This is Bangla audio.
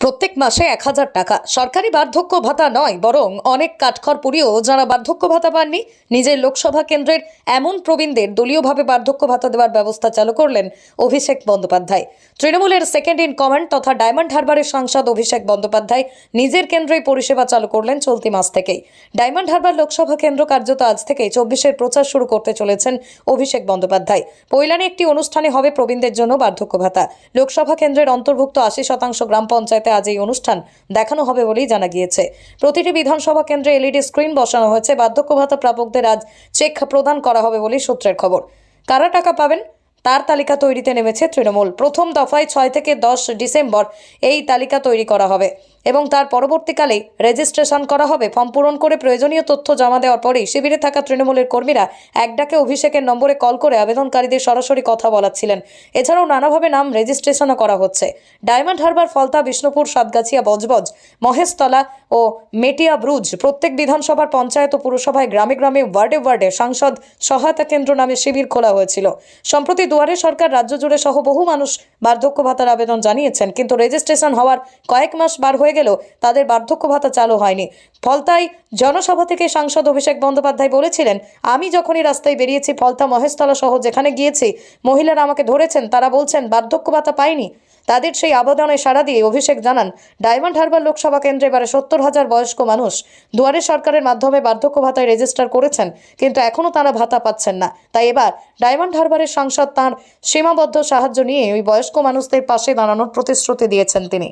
প্রত্যেক মাসে এক হাজার টাকা। সরকারি বার্ধক্য ভাতা নয়, বরং অনেক কাঠখড় পুড়িয়েও যারা বার্ধক্য ভাতা পাননি, নিজের লোকসভা কেন্দ্রের এমন প্রবীণদের দলীয়ভাবে বার্ধক্য ভাতা দেওয়ার ব্যবস্থা চালু করলেন অভিষেক বন্দ্যোপাধ্যায়। তৃণমূলের সেকেন্ড ইন কমান্ড তথা ডায়মন্ড হারবারের সাংসদ অভিষেক বন্দ্যোপাধ্যায় নিজের কেন্দ্রেই পরিষেবা চালু করলেন চলতি মাস থেকেই। ডায়মন্ড হারবার লোকসভা কেন্দ্র কার্যত আজ থেকেই চব্বিশের প্রচার শুরু করতে চলেছেন অভিষেক বন্দ্যোপাধ্যায়। পৈলানে একটি অনুষ্ঠানে হবে প্রবীণদের জন্য বার্ধক্য ভাতা। লোকসভা কেন্দ্রের অন্তর্ভুক্ত আশি শতাংশ গ্রাম পঞ্চায়েতে আজ এই অনুষ্ঠান দেখানো হবে বলেই জানা গিয়েছে। প্রতিটি বিধানসভা কেন্দ্রে এলইডি স্ক্রিন বসানো হয়েছে। বার্ধক্য ভাতা প্রাপকদের আজ চেক প্রদান করা হবে বলেই সূত্রের খবর। কারা টাকা পাবেন? তার তালিকা তৈরিতে নেমেছে তৃণমূল। প্রথম দফায় ছয় থেকে দশ ডিসেম্বর এই তালিকা তৈরি করা হবে। এবং তার পরবর্তীকালে রেজিস্ট্রেশন করা হবে। ফর্ম পূরণ করে প্রয়োজনীয় তথ্য জমা দেওয়ার পরেই শিবিরে থাকা তৃণমূলের কর্মীরা এক ডাকে অভিষেকের নম্বরে কল করে আবেদনকারীদের সরাসরি কথা বলাচ্ছিলেন। এছাড়াও নানাভাবে নাম রেজিস্ট্রেশনও করা হচ্ছে। ডায়মন্ড হারবার, ফলতা, বিষ্ণুপুর, সাতগাছিয়া, বজবজ, মহেশতলা ও মেটিয়া ব্রুজ প্রত্যেক বিধানসভার পঞ্চায়েত ও পুরসভায় গ্রামে গ্রামে, ওয়ার্ডে ওয়ার্ডে সাংসদ সহায়তা কেন্দ্র নামে শিবির খোলা হয়েছিল। সম্প্রতি দুয়ারে সরকার রাজ্য জুড়ে সহ বহু মানুষ বার্ধক্য ভাতার আবেদন জানিয়েছেন, কিন্তু রেজিস্ট্রেশন হওয়ার কয়েক মাস বার হয়ে গেলেও তাদের বার্ধক্য ভাতা চালু হয়নি। ফলতায় জনসভা থেকে সাংসদ অভিষেক বন্দ্যোপাধ্যায় বলেছিলেন, আমি যখনই রাস্তায় বেরিয়েছি, ফলতা মহেশতলা সহ যেখানে গিয়েছি, মহিলারা আমাকে ধরেছেন, তারা বলছেন, বার্ধক্য ভাতা পাইনি। তাদের সেই আবেদনে সাড়া দিয়ে অভিষেক জানান, ডায়মন্ড হারবার লোকসভা কেন্দ্রে এবারে সত্তর হাজার বয়স্ক মানুষ দুয়ারে সরকারের মাধ্যমে বার্ধক্য ভাতায় রেজিস্টার করেছেন, কিন্তু এখনও তারা ভাতা পাচ্ছেন না। তাই এবার ডায়মন্ড হারবারের সাংসদ তাঁর সীমাবদ্ধ সাহায্য নিয়ে ওই বয়স্ক মানুষদের পাশে দাঁড়ানোর প্রতিশ্রুতি দিয়েছেন তিনি।